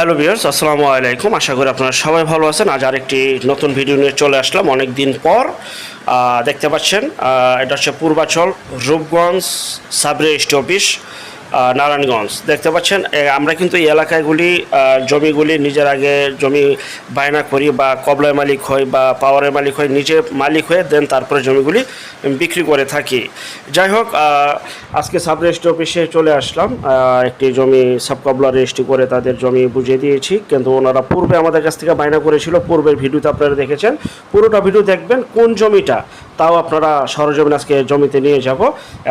Hello বিয়ার্স আসসালামু আলাইকুম। আশা করি আপনারা সবাই ভালো আছেন। আজ আরেকটি নতুন ভিডিও নিয়ে চলে আসলাম অনেক দিন পর দেখতে পাচ্ছেন এটা হচ্ছে পূর্বাচল রূপগঞ্জ সাবরে রেজিস্ট্রি অফিস নারায়ণগঞ্জ। দেখতে পাচ্ছেন আমরা কিন্তু এই এলাকাগুলি জমিগুলি নিজের আগে জমি বায়না করি বা কবলায় মালিক হয় বা পাওয়ারের মালিক হয় নিজে মালিক হয়ে দেন তারপরে জমিগুলি বিক্রি করে থাকি। যাই হোক আজকে সাব রেজিস্ট্রি অফিসে চলে আসলাম। একটি জমি সাব কবলা রেজিস্ট্রি করে তাদের জমি বুঝিয়ে দিয়েছি। কিন্তু ওনারা পূর্বে আমাদের কাছ থেকে বায়না করেছিল, পূর্বের ভিডিওতে আপনারা দেখেছেন। পুরোটা ভিডিও দেখবেন কোন জমিটা তাও আপনারা সরজমিন আজকে জমিতে নিয়ে যাব।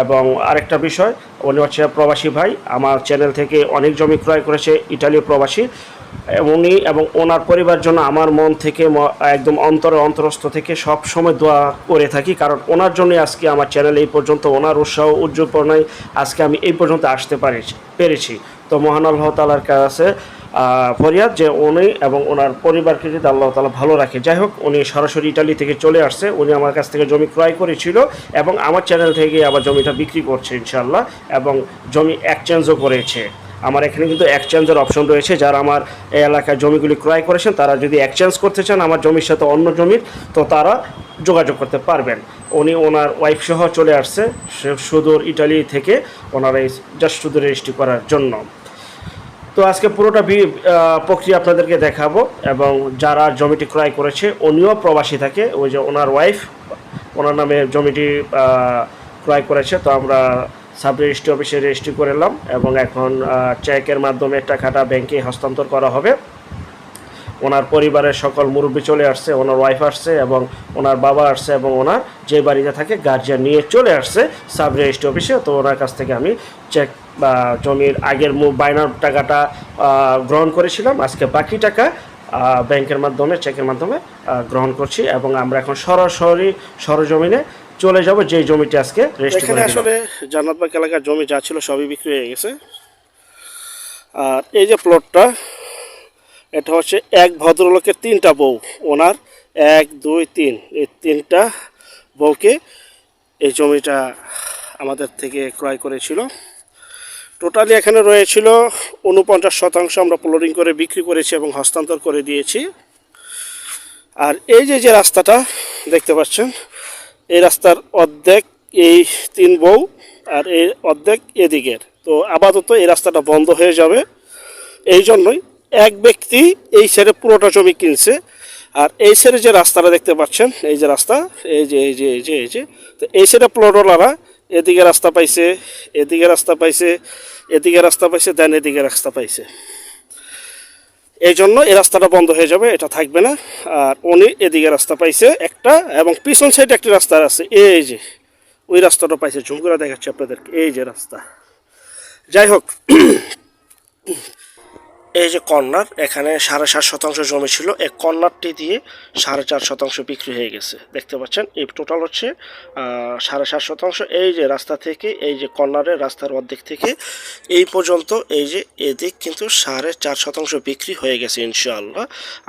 এবং আরেকটা বিষয়, উনি হচ্ছে প্রবাসী ভাই, আমার চ্যানেল থেকে অনেক জমি ক্রয় করেছে ইটালি প্রবাসী। উনি এবং ওনার পরিবার জন্য আমার মন থেকে একদম অন্তরে অন্তরস্থ থেকে সব সময় দোয়া করে থাকি। কারণ ওনার জন্য আজকে আমার চ্যানেল এই পর্যন্ত, ওনার উৎসাহ উদ্যোগনায় আজকে আমি এই পর্যন্ত আসতে পারেছি, পেরেছি। তো মহান আল্লাহ তালার কাছে ফরিয়াদ যে উনি এবং ওনার পরিবারকে যদি আল্লাহ তালা ভালো রাখে। যাই হোক উনি সরাসরি ইটালি থেকে চলে আসছে। উনি আমার কাছ থেকে জমি ক্রয় করেছিল এবং আমার চ্যানেল থেকে আবার জমিটা বিক্রি করছে ইনশাল্লাহ এবং জমি এক্সচেঞ্জও করেছে। আমার এখানে কিন্তু এক্সচেঞ্জের অপশন রয়েছে। যারা আমার এই এলাকায় জমিগুলি ক্রয় করেছেন, তারা যদি এক্সচেঞ্জ করতে চান আমার জমির সাথে অন্য জমির, তো তারা যোগাযোগ করতে পারবেন। উনি ওনার ওয়াইফ সহ চলে আসছে সুদূর ইটালি থেকে, ওনার এই জাস্ট শুধু রেজিস্ট্রি করার জন্য। তো আজকে পুরোটা প্রক্রিয়া আপনাদেরকে দেখাবো এবং যারা জমিটি ক্রয় করেছে, উনিও প্রবাসী থাকে, ওই যে ওনার ওয়াইফ ওনার নামে জমিটি ক্রয় করেছে। তো আমরা সাব রেজিস্ট্রি অফিসে রেজিস্ট্রি করে এলাম এবং এখন চেকের মাধ্যমে টাকাটা ব্যাংকে হস্তান্তর করা হবে। ওনার পরিবারের সকল মুরব্বী চলে আসছে, ওনার ওয়াইফ আসছে এবং ওনার বাবা আসছে এবং ওনার যে বাড়িতে থাকে গার্জিয়ান নিয়ে চলে আসছে সাব রেজিস্ট্রি অফিসে তো ওনার কাছ থেকে আমি চেক জমির আগের মু- বায়নার টাকাটা গ্রহণ করেছিলাম। আজকে বাকি টাকা ব্যাংকের মাধ্যমে চেকের মাধ্যমে গ্রহণ করছি এবং আমরা এখন সরাসরি সরজমিনে চলে যাব যে জমিটি আজকে রেজিস্ট্রি এখানে আসলে জান্নাতবাগ এলাকার জমি যা ছিল সবই বিক্রি হয়ে গেছে। আর এই যে প্লটটা এটা হচ্ছে এক ভদ্রলোকের তিনটা বউ। ওনার এক দুই তিন। এই তিনটা বউকে এই জমিটা আমাদের থেকে ক্রয় করেছিল। টোটালি এখানে রয়েছিল উনপঞ্চাশ শতাংশ আমরা প্লোডিং করে বিক্রি করেছি এবং হস্তান্তর করে দিয়েছি। আর এই যে যে রাস্তাটা দেখতে পাচ্ছেন, এই রাস্তার অর্ধেক এই তিন বউ আর এই অর্ধেক এদিকের। তো আপাতত এই রাস্তাটা বন্ধ হয়ে যাবে। এই জন্যই এক ব্যক্তি এই সাইডে পুরোটা জমি কিনছে। আর এই সাইডে যে রাস্তাটা দেখতে পাচ্ছেন, এই যে রাস্তা, এই যে এই যে এই যে এই যে, তো এই সাইডে প্লটওয়ালারা এদিকে রাস্তা পাইছে, এদিকে রাস্তা পাইছে, এদিকে রাস্তা পাইছে দেন এদিকে রাস্তা পাইছে। এই জন্য এই রাস্তাটা বন্ধ হয়ে যাবে, এটা থাকবে না। আর উনি এদিকে রাস্তা পাইছে একটা, এবং পিছন সাইডে একটি রাস্তা আছে, এই যে। ওই রাস্তাটা পাইছে ঝুঁকুরা দেখাচ্ছে দেখাচ্ছি আপনাদেরকে, এই যে রাস্তা। যাই হোক এই যে কর্নার এখানে সাড়ে সাত শতাংশ জমি ছিল, এই কর্নারটি দিয়ে সাড়ে চার শতাংশ বিক্রি হয়ে গেছে। দেখতে পাচ্ছেন, এই টোটাল হচ্ছে সাড়ে সাত শতাংশ। এই যে রাস্তা থেকে, এই যে কর্নারের রাস্তার অর্ধেক থেকে, এই পর্যন্ত এই যে এদিক কিন্তু সাড়ে চার শতাংশ বিক্রি হয়ে গেছে ইনশাআল্লাহ।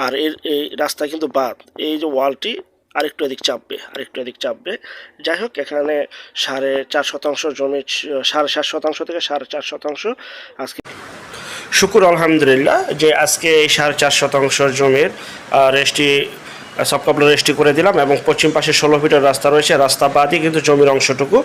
আর এর, এই রাস্তা কিন্তু বাদ। এই যে ওয়ালটি আরেকটু এদিক চাপবে, আরেকটু এদিক চাপবে। যাই হোক, এখানে সাড়ে চার শতাংশ জমি সাড়ে সাত শতাংশ থেকে সাড়ে চার শতাংশ আজকে শুকুর আলহামদুলিল্লাহ যে আজকে এই সাড়ে চার শতাংশ জমির রেস্টি সবকাপলা রেস্টি করে দিলাম এবং পশ্চিম পাশে ষোলো ফিটের রাস্তা রয়েছে, রাস্তা বাদই কিন্তু জমির অংশটুকু।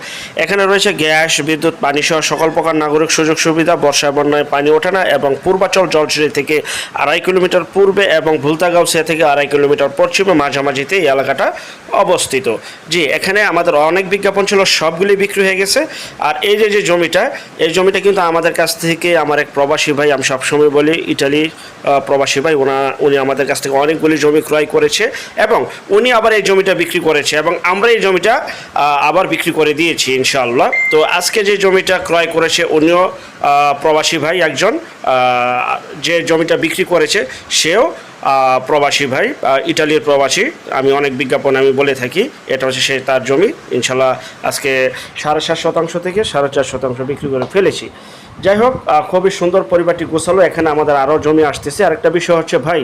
এখানে রয়েছে গ্যাস, বিদ্যুৎ, পানি সহ সকল প্রকার নাগরিক সুযোগ সুবিধা, বর্ষা, বন্যায় পানি ওঠে না এবং পূর্বাচল জলসিঁড়ি থেকে আড়াই কিলোমিটার পূর্বে এবং ভুলতাগাঁও থেকে আড়াই কিলোমিটার পশ্চিমে মাঝামাঝিতে এই এলাকাটা অবস্থিত। জি, এখানে আমাদের অনেক বিজ্ঞাপন ছিল, সবগুলি বিক্রি হয়ে গেছে। আর এই যে যে জমিটা, এই জমিটা কিন্তু আমাদের কাছ থেকে আমার এক প্রবাসী ভাই, আমি সবসময় বলি ইটালি প্রবাসী ভাই, ওনা, উনি আমাদের কাছ থেকে অনেকগুলি জমি ক্রয় করেছে। এবং উনি আবার এই জমিটা বিক্রি করেছে এবং আমরা এই জমিটা আবার বিক্রি করে দিয়েছি, ইনশাআল্লাহ। তো আজকে যে জমিটা ক্রয় করেছে উনিও প্রবাসী ভাই একজন যে জমিটা বিক্রি করেছে, সেও প্রবাসী ভাই ইটালির প্রবাসী। আমি অনেক বিজ্ঞাপন আমি বলে থাকি, এটা হচ্ছে সে তার জমি। ইনশাল্লাহ আজকে সাড়ে সাত শতাংশ থেকে সাড়ে চার শতাংশ বিক্রি করে ফেলেছি। যাই হোক খুবই সুন্দর পরিবারটি গোছালো। এখানে আমাদের আরও জমি আসতেছে। আরেকটা বিষয় হচ্ছে ভাই,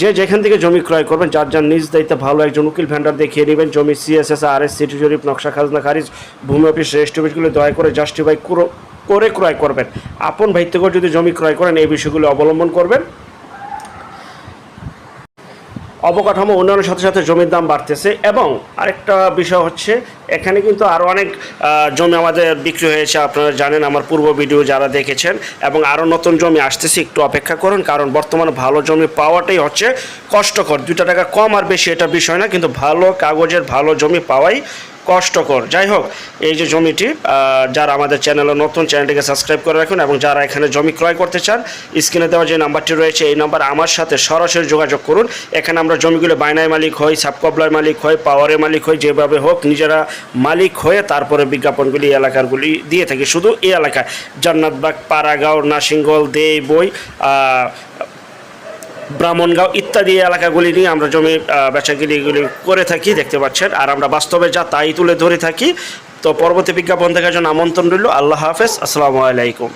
যে যেখান থেকে জমি ক্রয় করবেন, যার যার নিজ দায়িত্বে ভালো একজন উকিল ভ্যান্ডার দেখিয়ে নেবেন জমি সিএসএস আর এস সিটি জরিপ নকশা, খাজনা, খারিজ, ভূমি অফিস রেজিস্ট্রি অফিসগুলো দয়া করে জাস্টিফাই করে ক্রয় করবেন। আপন ভাই থেকেও যদি জমি ক্রয় করেন, এই বিষয়গুলো অবলম্বন করবেন। অবকাঠামো উন্নয়নের সাথে সাথে জমির দাম বাড়তেছে এবং আরেকটা বিষয় হচ্ছে, এখানে কিন্তু আরও অনেক জমি আমাদের বিক্রি হয়েছে, আপনারা জানেন আমার পূর্ব ভিডিও যারা দেখেছেন, এবং আরও নতুন জমি আসতেছে, একটু অপেক্ষা করুন, কারণ বর্তমানে ভালো জমি পাওয়াটাই হচ্ছে কষ্টকর। দুইটা টাকা কম আর বেশি এটা বিষয় না, কিন্তু ভালো কাগজের ভালো জমি পাওয়াই কষ্টকর। যাই হোক এই যে জমিটি যারা আমাদের চ্যানেলে নতুন, চ্যানেলটিকে সাবস্ক্রাইব করে রাখুন এবং যারা এখানে জমি ক্রয় করতে চান, স্ক্রিনে দেওয়া যে নাম্বারটি রয়েছে, এই নাম্বার আমার সাথে সরাসরি যোগাযোগ করুন। এখানে আমরা জমিগুলো বাইনায় মালিক হই সাবকবলার মালিক হই, পাওয়ারের মালিক হই, যেভাবে হোক নিজেরা মালিক হয়ে তারপরে বিজ্ঞাপনগুলি, এলাকারগুলি দিয়ে থাকি। শুধু এই এলাকায় জান্নাতবাগ পাড়াগাঁও নাসিঙ্গল দেই, বই ব্রাহ্মণগাঁও ইত্যাদি এলাকাগুলি নিয়ে আমরা জমি বেচাকিরিগুলি করে থাকি, দেখতে পাচ্ছেন। আর আমরা বাস্তবে যা তাই তুলে ধরে থাকি। তো পরবর্তী বিজ্ঞাপন থেকে জন্য আমন্ত্রণ রইল। আল্লাহ হাফেজ। আসসালামু আলাইকুম।